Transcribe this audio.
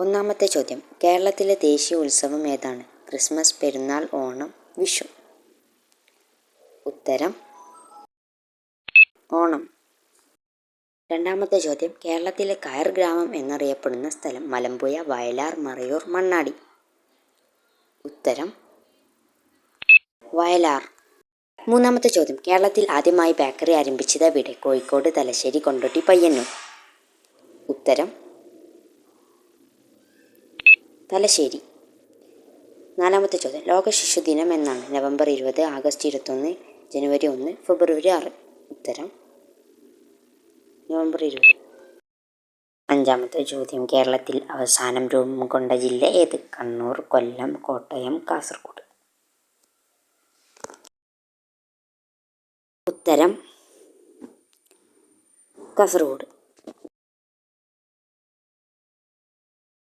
ഒന്നാമത്തെ ചോദ്യം. കേരളത്തിലെ ദേശീയ ഉത്സവം ഏതാണ്? ക്രിസ്മസ് പെരുന്നാൾ ഓണം വിഷു. ഉത്തരം ഓണം. രണ്ടാമത്തെ ചോദ്യം. കേരളത്തിലെ കയർ ഗ്രാമം എന്നറിയപ്പെടുന്ന സ്ഥലം മലമ്പുഴ വയലാർ മറയൂർ മണ്ണാടി. ഉത്തരം വയലാർ. മൂന്നാമത്തെ ചോദ്യം. കേരളത്തിൽ ആദ്യമായി ബേക്കറി ആരംഭിച്ചത് എവിടെ? കോഴിക്കോട് തലശ്ശേരി കൊണ്ടോട്ടി പയ്യന്നൂർ. ഉത്തരം തലശ്ശേരി. നാലാമത്തെ ചോദ്യം. ലോക ശിശു ദിനം എന്നാണ്. നവംബർ ഇരുപത് ആഗസ്റ്റ് ഇരുപത്തൊന്ന് ജനുവരി ഒന്ന് ഫെബ്രുവരി ആറ്. ഉത്തരം നവംബർ ഇരുപത്. അഞ്ചാമത്തെ ചോദ്യം. കേരളത്തിൽ അവസാനം രൂപം കൊണ്ട ജില്ല ഏത്? കണ്ണൂർ കൊല്ലം കോട്ടയം കാസർഗോഡ്. ഉത്തരം കാസർഗോഡ്.